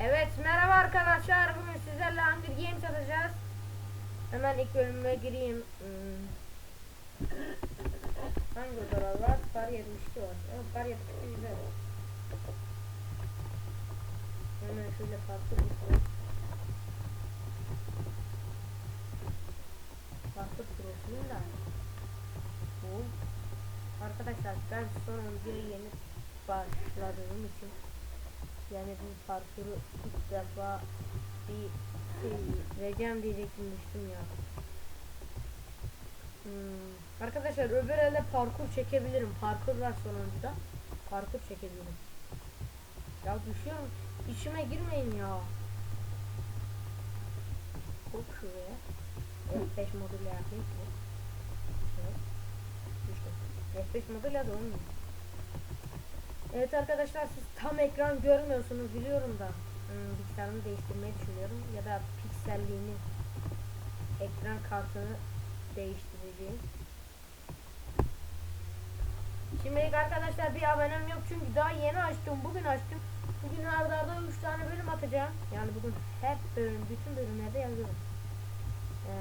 Evet merhaba arkadaşlar bugün sizlerle Hunger Games atacağız. Hemen ilk bölüme gireyim. Hmm. Hangi odalar var? Far 72 var. Evet, Far 72 güzel. Hemen şöyle farklı bir şey. Farklı profilin de. Bu. Arkadaşlar ben son videoyu yeni başladığım için yani bu parkuru ilk defa bir vereceğim diyecektim düştüm ya. Hmm. Arkadaşlar öbür elde parkur çekebilirim. Parkur var sonunda. Parkur çekebilirim. Ya düşüyorum. İçime girmeyin ya. Hop şuraya. F5 moduyla yapayım. Evet. Düştüm. F5 moduyla da olmuyor. Evet arkadaşlar siz tam ekran görmüyorsunuz biliyorum da hmm, bilgisayarımı değiştirmeyi düşünüyorum ya da pikselliğini ekran kartını değiştireceğim. Şimdi arkadaşlar bir abonem yok çünkü daha yeni açtım bugün açtım. Bugün arda arda 3 tane bölüm atacağım. Yani bugün hep bölüm bütün bölümlerde yazıyorum. Ee,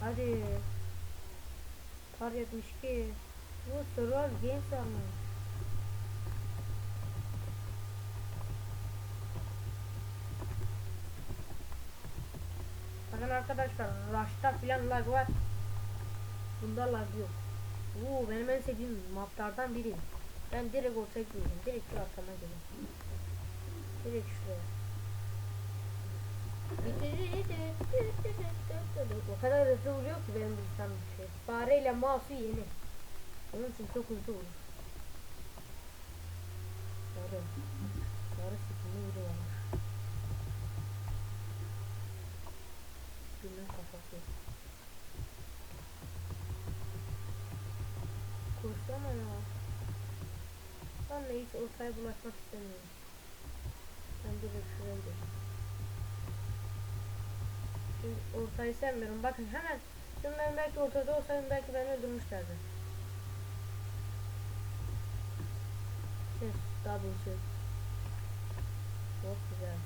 hadi. Par 72. Bu Survival Games almış. Bakın arkadaşlar Rush'ta filan lag var. Bunda lag yok. Oo benim en sevdiğim maplardan biri. Ben direkt ortaya gireceğim. Direkt şu arkama gireceğim. Direkt şuraya. O kadar hızlı vuruyor ki benim bilgisayarım bir şey. Fareyle mouse'u yeni. Onun için çok hızlı vurur. Sarı. Sarı sikini vuruyorlar. Günün kafası. Kursana ya. Ben de hiç ortaya bulaşmak istemiyorum. Ben direkt şuraya gidiyorum. Şimdi ortayı sevmiyorum. Bakın hemen. Şimdi ben belki ortada olsaydım belki beni öldürmüşlerdi. Ses double ses. Çok güzel.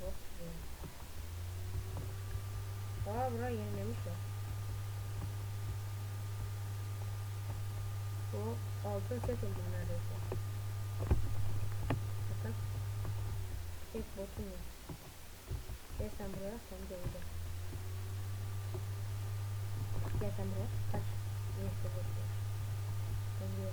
Çok güzel. Aa burayı yenilemişler. Bu altın set oldu neredeyse. Bakın. Tek botum yok. Gel sen buraya sen de orada. Gel sen buraya. Kaç. Neyse boş ver. Geliyor.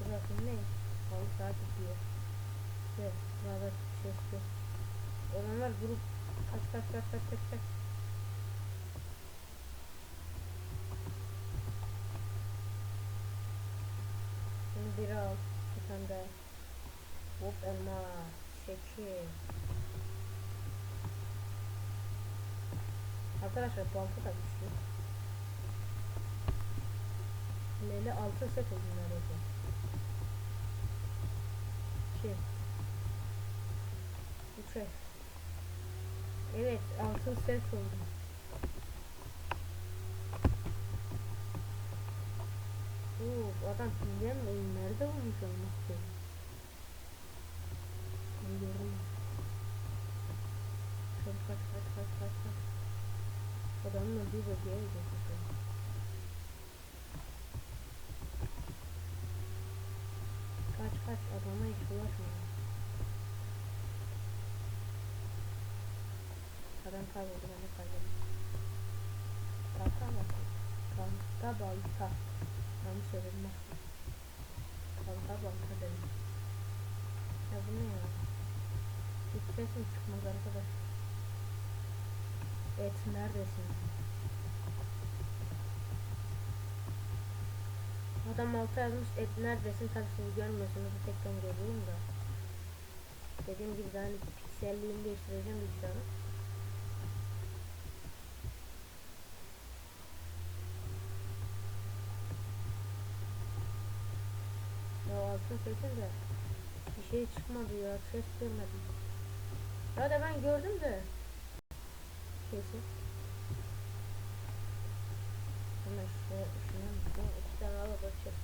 Burası ne? Saat gidiyor. Ve burada ses yok. Olanlar grup kaç kaç kaç kaç kaç kaç. Şimdi biri al. Bir tane daha. Hop elma. Şekil. Arkadaşlar puanı da güçlü. Lele altı set oldu neredeyse. Şey. Üç ay. Evet altın set oldu. Oo, adam bilmem nerede olmuş olmak istiyorum. Ben. Şöyle kaç kaç kaç kaç kaç. Öldüğü bölgeye gidiyor. Kaç adama hiç bulaşma. Adam kayboldu ben de kayboldum. Balta balta. Balta balta. Yanlış söyledim bak. Balta balta dedim. Ya bu ne ya? Hiç sesim çıkmaz arkadaş. Et neredesin? Adam alta yazmış et neredesin tabi siz görmüyorsunuz bir tek ben görüyorum da. Dediğim gibi daha hani pikselliğini değiştireceğim bilgisayarı. Ya altın sesin de bir şey çıkmadı ya ses görmedim. Ya da ben gördüm de Kesin. Hemen şuraya, şuna, şuna iki tane alıp bakacağız.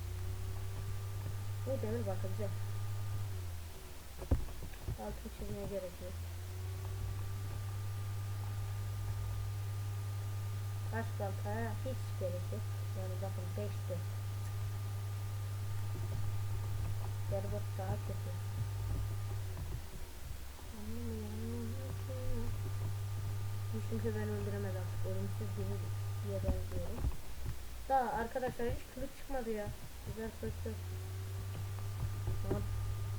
Bu demir bakacak. Altın çizmeye gerek yok. Taş baltaya hiç gerek yok. Yani bakın 5'ti. Berbat daha kötü. Kimse beni öldüremez artık. Ölümsüz gibi diye benziyorum. Daha arkadaşlar hiç kılıç çıkmadı ya. Güzel. Ama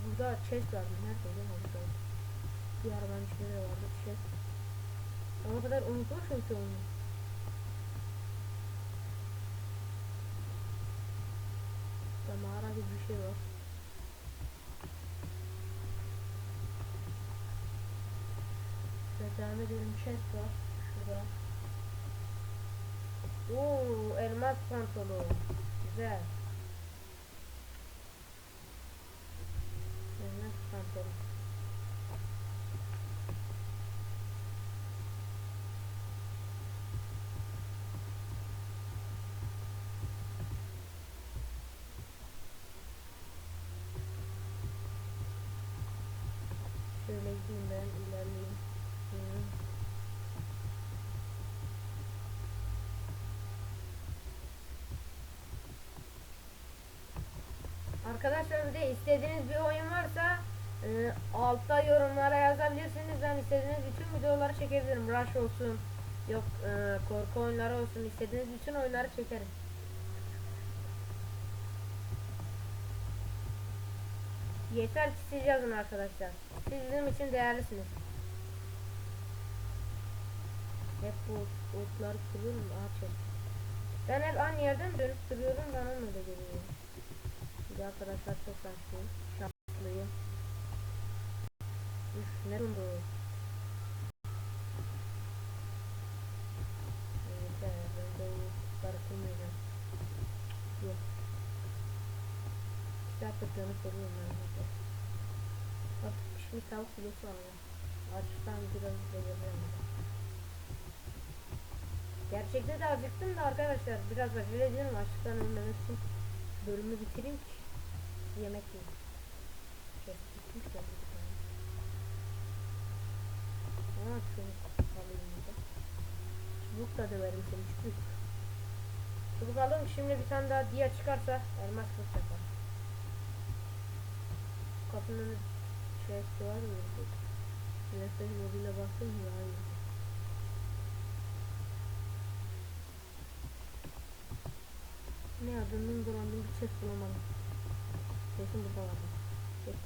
burada chest vardı. Nerede ya? Burada. Bir arabanın içinde de vardı chest. Ama kadar unutmuşum ki onu. Burada mağara gibi bir şey var. Şöyle devam edelim. Chest var. Şurada. Oo, elmas pantolon. Güzel. Elmas pantolon. Şöyle gideyim ben ilerleyeyim. Arkadaşlar bir de istediğiniz bir oyun varsa e, altta yorumlara yazabilirsiniz. Ben istediğiniz bütün videoları çekebilirim. Rush olsun, yok e, korku oyunları olsun. istediğiniz bütün oyunları çekerim. Yeter ki siz yazın arkadaşlar. Siz bizim için değerlisiniz. Hep bu otlar kuruyorum da ağaç. Ben hep aynı yerden dönüp duruyorum bana öyle geliyor. Bir de arkadaşlar çok şanslıyım. Şanslıyım. Üf ne oldu? Yeter ben de kırmayacağım. Yok. İki dakika dönüp duruyorum ben. Bak pişmiş tavuk filosu alalım. Açıktan biraz yapıyorum. Gerçekte de acıktım da arkadaşlar biraz acele ediyorum açlıktan ölmemek için bölümü bitireyim ki yemek yiyeyim. Şey, bitmiş de bir tane. Ama çubuk alayım bir de. Çubuk da döverim seni çubuk. Çubuk alalım şimdi bir tane daha diye çıkarsa elmas kılıç yaparım. Kapının chest var mı? Mesaj moduyla baktım ya hayır. Ne adının dolandım bir ses bulamadım. Sesim burada vardı. Kesin.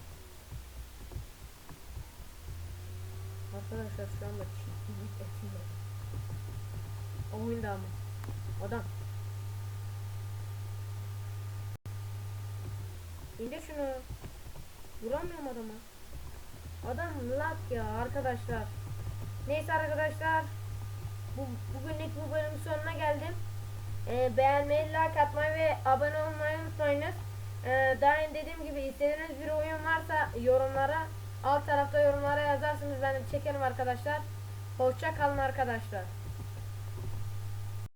Arkadaşlar şu anda çiftlik etiyle. Oyunda ama. Adam. İndir şunu. Vuramıyorum adama. Adam lag ya arkadaşlar. Neyse arkadaşlar. Bu, bugünlük bu bölümün sonuna geldim. Ee, beğenmeyi, like atmayı ve abone olmayı unutmayınız. Ee, daha önce dediğim gibi istediğiniz bir oyun varsa yorumlara alt tarafta yorumlara yazarsınız ben çekerim arkadaşlar. Hoşça kalın arkadaşlar.